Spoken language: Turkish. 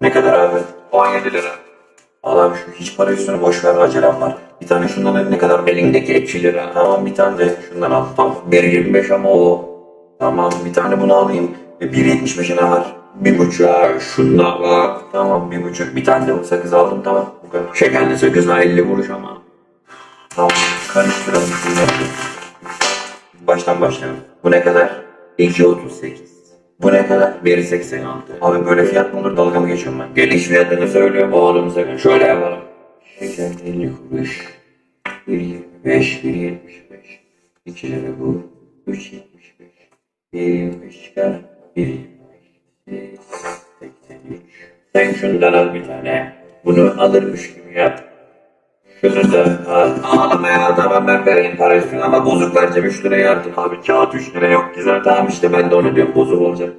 Ne kadar abi? 17 lira. Al abi şu hiç para üstüne boş ver acelem var. Bir tane şundan al, ne kadar elindeki 2 lira. Tamam bir tane de şundan al. Tamam 1.25 ama o. Tamam bir tane bunu alayım. E, 1.75'e ne var? Bir buçuğa şunda bak. Tamam bir buçuk. Bir tane de sakız aldım tamam. Bu kadar. Şekerli sakızla 50 kuruş ama. Tamam karıştıralım şunları. Baştan başlayalım. Bu ne kadar? 2.38. Bu ne kadar? 1.86. Abi böyle fiyat mı olur? Dalga mı geçiyorum ben? Geliş fiyatını söylüyorum. Oğlum sakın. Şöyle yapalım. Şeker 50 kuruş. 1.25, 1.75. 2 lira bu. 3.75. 1.25 çıkar. 1.25. 83. Sen şundan al bir tane. Bunu alırmış gibi yap. Şunu da al. Ağlamaya tamam ben vereyim parasını ama bozuk vereceğim 3 liraya artık. Abi kağıt 3 lira yok ki zaten. Tamam işte ben de onu diyorum bozuk olacak.